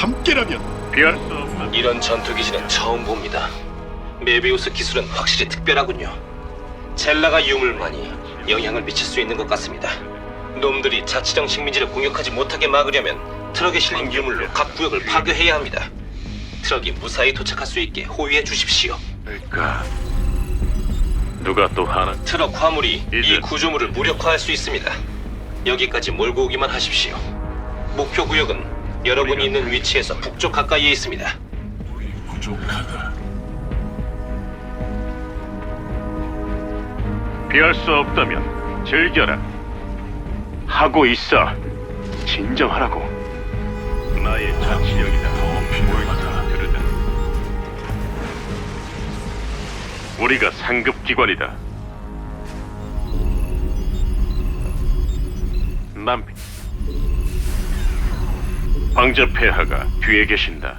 함께라면 피할 수 없는 이런 전투 기지는 처음 봅니다. 메비우스 기술은 확실히 특별하군요. 젤라가 유물만이 영향을 미칠 수 있는 것 같습니다. 놈들이 자치령 식민지를 공격하지 못하게 막으려면 트럭에 실린 유물로 각 구역을 파괴해야 합니다. 트럭이 무사히 도착할 수 있게 호위해 주십시오. 될까? 누가 또 하나? 트럭 화물이 이제- 이 구조물을 무력화할 수 있습니다. 여기까지 몰고 오기만 하십시오. 목표 구역은 여러분이 있는 위치에서 북쪽 가까이에 있습니다. 부족하다. 피할 수 없다면 즐겨라. 하고 있어. 진정하라고. 나의 자치령이다. 더 필요하다. 그러다. 우리가 상급 기관이다. 남 황제 폐하가 뒤에 계신다.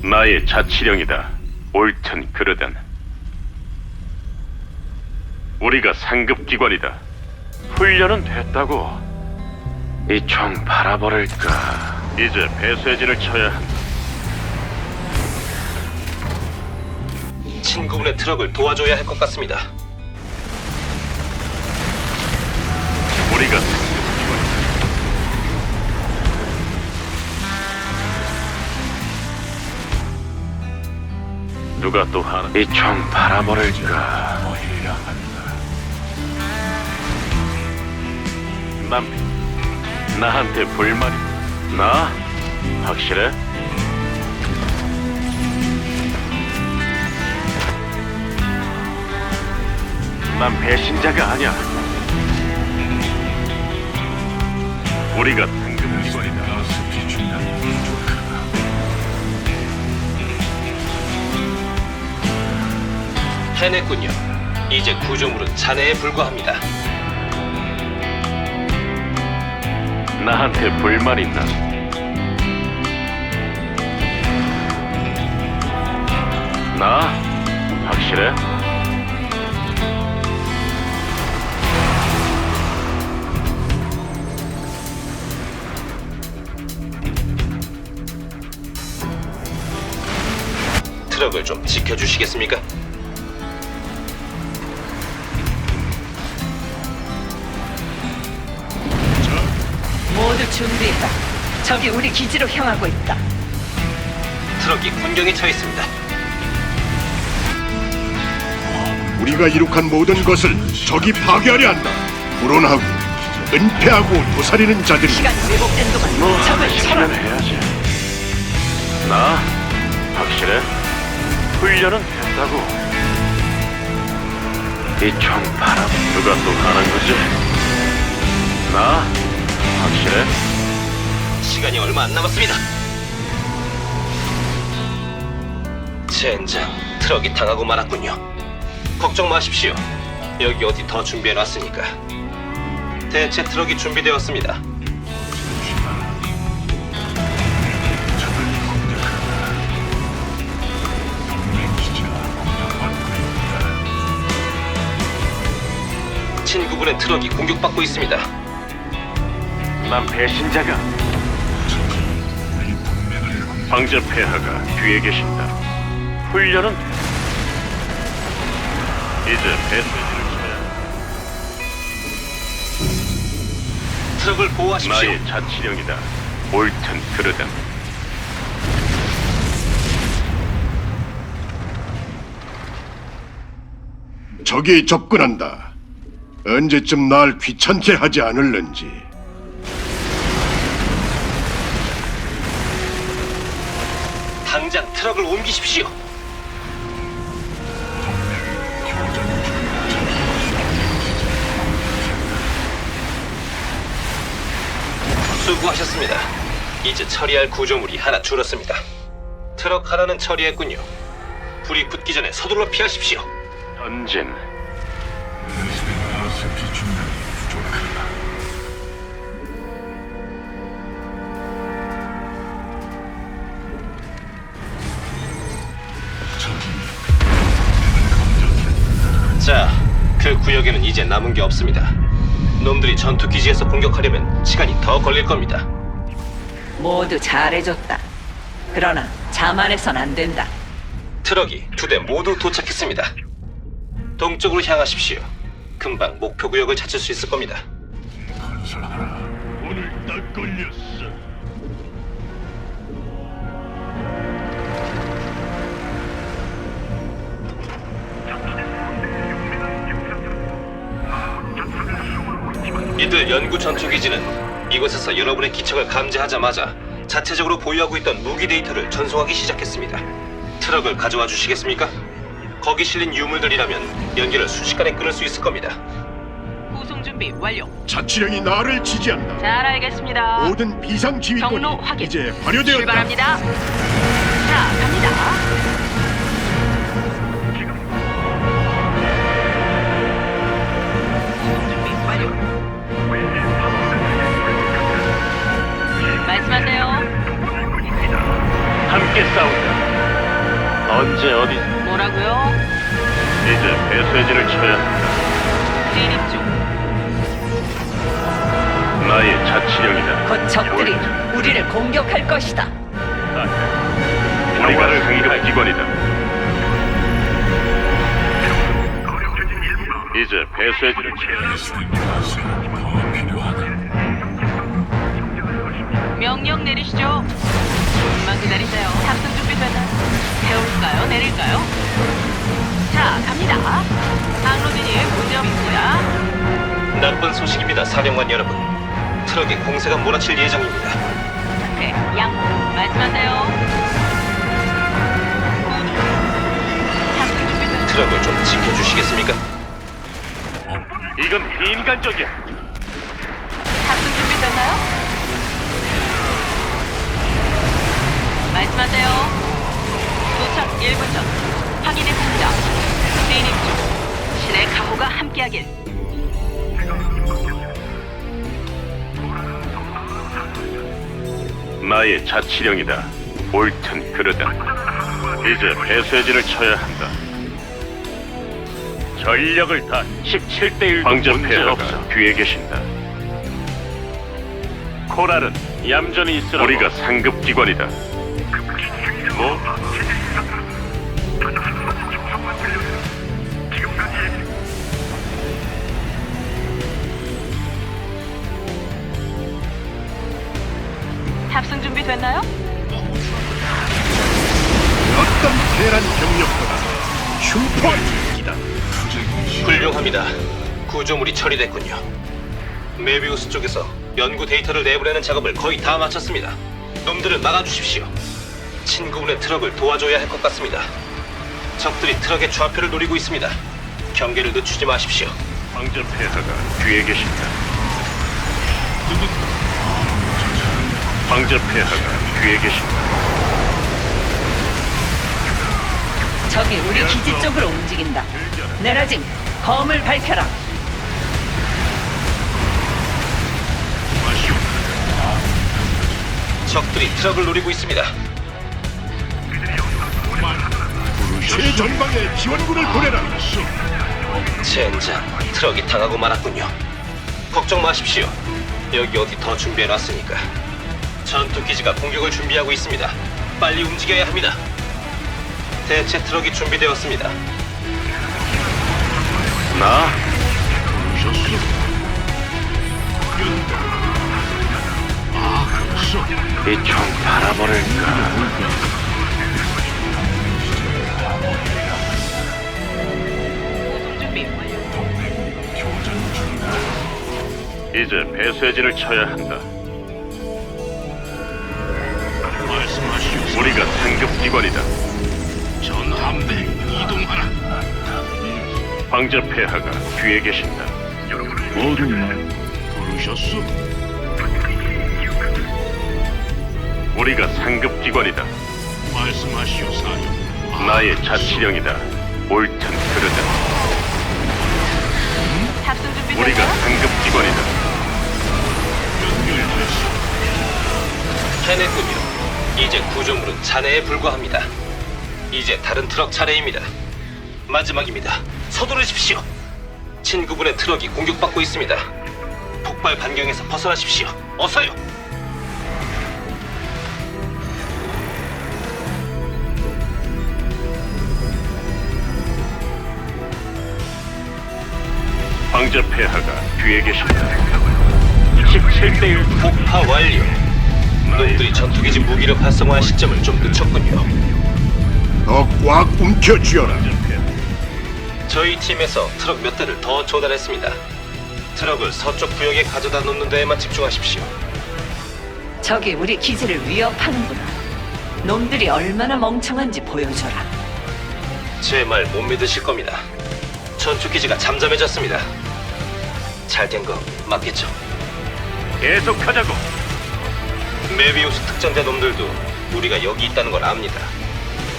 나의 자치령이다. 옳든 그르든. 우리가 상급 기관이다. 훈련은 됐다고. 이 총 바라버릴까? 이제 배쇄진을 쳐야 한다. 친구분의 트럭을 도와줘야 할 것 같습니다. 우리가 누가 또 하나? 이총 바라버릴까? 남 나한테 불만이 나 확실해? 난 배신자가 아니야. 우리가 해냈군요. 이제 구조물은 잔해에 불과합니다. 나한테 불만 있나? 나 확실해? 트럭을 좀 지켜주시겠습니까? 준비해라. 적이 우리 기지로 향하고 있다. 트럭이 군경에 처해 있습니다. 우리가 이룩한 모든 것을 적이 파괴하려 한다. 불온하고 은폐하고 도사리는 자들이 시간이 왜곡된 동안 뭐 적을 쳐라. 해야지. 나 확실해? 훈련은 됐다고. 이총 바람 누가 또 하는 거지? 나 확실해? 시간이 얼마 안 남았습니다. 젠장, 트럭이 당하고 말았군요. 걱정 마십시오. 여기 어디 더 준비해놨으니까. 대체 트럭이 준비되었습니다. 친구분의 트럭이 공격받고 있습니다. 난 배신자가. 황제 폐하가 뒤에 계신다. 훈련은 됐- 이제 배쇄진을 쳐야 트럭을 보호하십시오. 나의 자치령이다. 옳든 그르든. 적이 접근한다. 언제쯤 날 귀찮게 하지 않을는지. 당장 트럭을 옮기십시오. 수고하셨습니다. 이제 처리할 구조물이 하나 줄었습니다. 트럭 하나는 처리했군요. 불이 붙기 전에 서둘러 피하십시오. 전진. 구역에는 이제 남은 게 없습니다. 놈들이 전투 기지에서 공격하려면 시간이 더 걸릴 겁니다. 모두 잘해줬다. 그러나 자만해선 안 된다. 트럭이 두 대 모두 도착했습니다. 동쪽으로 향하십시오. 금방 목표 구역을 찾을 수 있을 겁니다. 오늘 딱 걸렸어. 이들 연구 전투 기지는 이곳에서 여러분의 기척을 감지하자마자 자체적으로 보유하고 있던 무기 데이터를 전송하기 시작했습니다. 트럭을 가져와 주시겠습니까? 거기 실린 유물들이라면 연기를 순식간에 끊을 수 있을 겁니다. 구송 준비 완료. 자치령이 나를 지지한다. 잘 알겠습니다. 모든 비상 지휘권이 경로 확인. 이제 발효되었다. 출발합니다. 자, 갑니다. 함께 싸운다. 언제 어디 뭐라고요? 이제 배쇄진을 쳐야 한다. 진입 중. 나의 자치령이다. 곧 적들이 우리를 공격할 것이다. 우리가 상급 기관이다. 이제 배쇄진을 쳐야 명령 내리시죠. 조금만 기다리세요. 탑승 준비되나요? 태울까요? 내릴까요? 자, 갑니다. 항로진이 문제 없습니다. 나쁜 소식입니다, 사령관 여러분. 트럭에 공세가 몰아칠 예정입니다. 네, 양 말씀하세요. 구조. 탑승 준비된 트럭을 좀 지켜주시겠습니까? 이건 비인간적이야. 탑승 준비됐나요? 말씀하세요. 도착 1분 전. 확인했습니다. 진입 중. 신의 가호가 함께하길. 나의 자치령이다. 옳든 그르다. 이제 배쇄진을 쳐야 한다. 전력을 다 17대 1 황제 폐하가 뒤에 계신다. 코랄은 얌전히 있으라. 우리가 상급 기관이다. 뭐? 탑승 준비됐나요? 어떤 대란 병력보다 슈퍼 기다. 훌륭합니다. 구조물이 처리됐군요. 메비우스 쪽에서 연구 데이터를 내보내는 작업을 거의 다 마쳤습니다. 놈들을 막아주십시오. 친구분의 트럭을 도와줘야 할 것 같습니다. 적들이 트럭의 좌표를 노리고 있습니다. 경계를 늦추지 마십시오. 황제 폐하가 뒤에 계신다. 황제 폐하가 뒤에 계신다. 적이 우리 기지 쪽으로 움직인다. 내라짐, 검을 밝혀라. 적들이 트럭을 노리고 있습니다. 최전방에 지원군을 보내라. 젠장, 트럭이 당하고 말았군요. 걱정 마십시오. 여기 어디 더 준비해놨으니까. 전투 기지가 공격을 준비하고 있습니다. 빨리 움직여야 합니다. 대체 트럭이 준비되었습니다. 나? 이총 바라버릴까? 이제 배쇄진을 쳐야 한다. 우리가 상급 기관이다. 전함대 이동하라. 황제 폐하가 뒤에 계신다. 뭐든 부르셨소? 우리가 상급 기관이다. 말씀하시오 사령. 나의 자치령이다. 옳든. 탑승 준비됐나요? 우리가 상급 기관이다. 해냈군요. 이제 구조물은 잔해에 불과합니다. 이제 다른 트럭 차례입니다. 마지막입니다. 서두르십시오. 친구분의 트럭이 공격받고 있습니다. 폭발 반경에서 벗어나십시오. 어서요. 황제 폐하가 뒤에 계십니다. 17대 1 폭파 완료. 놈들이 전투기지 무기를 활성화한 시점을 좀 늦췄군요. 더 꽉 움켜쥐어라. 저희 팀에서 트럭 몇 대를 더 조달했습니다. 트럭을 서쪽 구역에 가져다 놓는 데에만 집중하십시오. 적이 우리 기지를 위협하는구나. 놈들이 얼마나 멍청한지 보여줘라. 제 말 못 믿으실 겁니다. 전투 기지가 잠잠해졌습니다. 잘 된 거 맞겠죠? 계속하자고. 메비우스 특전대 놈들도 우리가 여기 있다는 걸 압니다.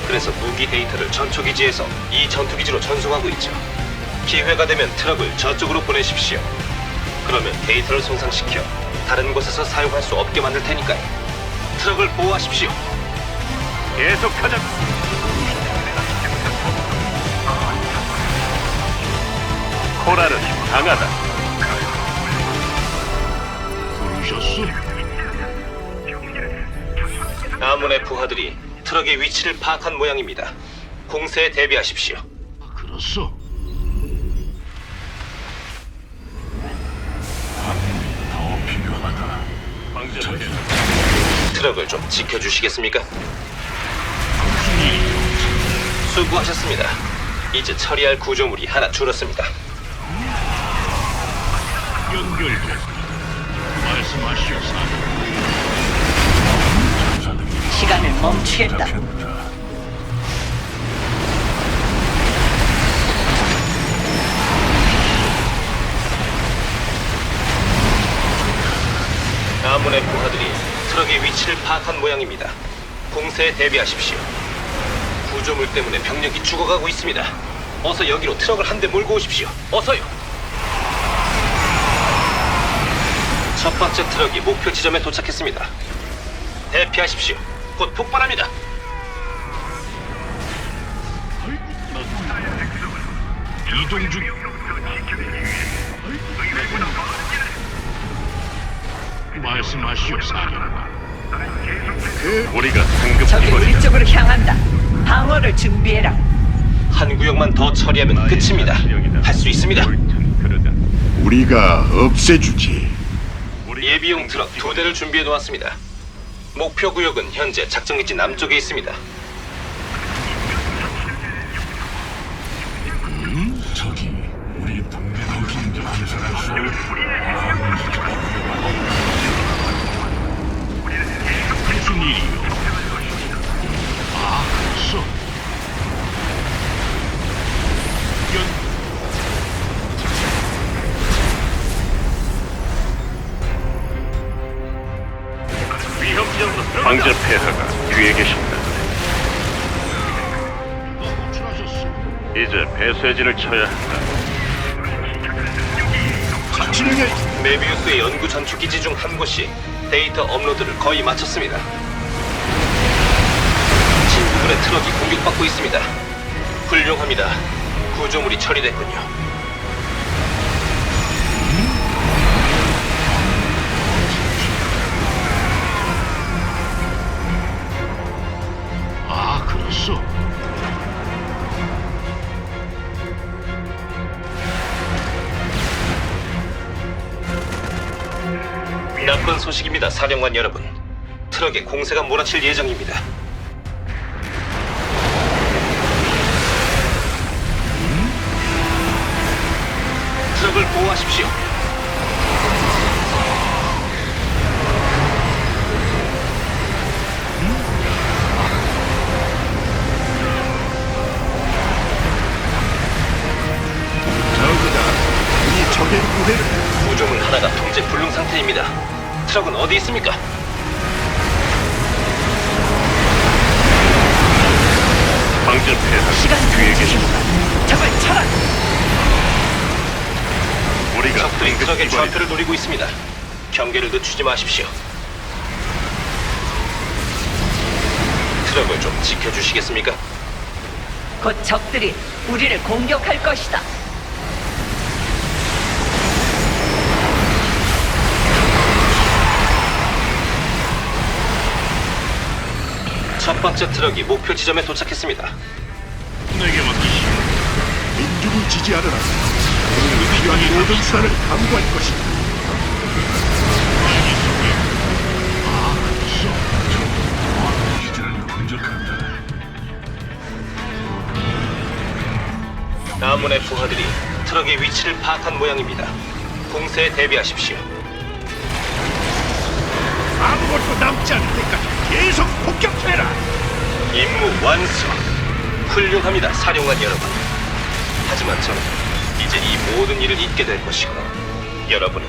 그래서 무기 데이터를 전초기지에서 이 전투기지로 전송하고 있죠. 기회가 되면 트럭을 저쪽으로 보내십시오. 그러면 데이터를 손상시켜 다른 곳에서 사용할 수 없게 만들 테니까요. 트럭을 보호하십시오. 계속하자고. 코랄은 강하다. 부르셨소? 아문의 부하들이 트럭의 위치를 파악한 모양입니다. 공세에 대비하십시오. 그렇소. 더 필요하다. 황제 폐하. 트럭을 좀 지켜주시겠습니까? 수고하셨습니다. 이제 처리할 구조물이 하나 줄었습니다. 연결돼. 시간을 멈추겠다. 아문의 부하들이 트럭의 위치를 파악한 모양입니다. 공세에 대비하십시오. 구조물 때문에 병력이 죽어가고 있습니다. 어서 여기로 트럭을 한 대 몰고 오십시오. 어서요. 첫 번째 트럭이 목표 지점에 도착했습니다. 대피하십시오. 곧 폭발합니다. 이동 중. 말씀하시오, 사령관. 우리가 상급 적이 우리 기관이다. 쪽으로 향한다. 방어를 준비해라. 한 구역만 더 처리하면 끝입니다. 할 수 있습니다. 옳든. 우리가 없애주지. 예비용 트럭 두 대를 준비해 놓았습니다. 목표 구역은 현재 작전기지 남쪽에 있습니다. 저기 우리 동맹을 공격하는 사람 무슨 일이요? 뒤에. 호출하셨소. 이제 배쇄진을 쳐야 한다. 자치령의 메비우스의 연구 전투 기지 중 한 곳이 데이터 업로드를 거의 마쳤습니다. 친구분의 트럭이 공격받고 있습니다. 훌륭합니다. 구조물이 처리됐군요. 아, 그렇소. 나쁜 소식입니다, 사령관 여러분. 트럭에 공세가 몰아칠 예정입니다. 트럭을 보호하십시오. 통제 불능 상태입니다. 트럭은 어디 있습니까? 폐하가 시간 뒤에. 계십니다. 적을 쳐라. 우리가 적들이 트럭의. 좌표를 노리고 있습니다. 경계를 늦추지 마십시오. 트럭을 좀 지켜주시겠습니까? 곧 적들이 우리를 공격할 것이다. 첫 번째 트럭이 목표 지점에 도착했습니다. 내게 맡기시오. 민중을 지지하느라 우리에게 필요한 모든 수단을 강구할 것이다. 아문의 부하들이 트럭의 위치를 파악한 모양입니다. 공세에 대비하십시오. 아무것도 남지 않을 때까지 계속 폭격 해라. 임무 완수. 훌륭합니다, 사령관 여러분. 하지만 저는 이제 이 모든 일을 잊게 될 것이고, 여러분은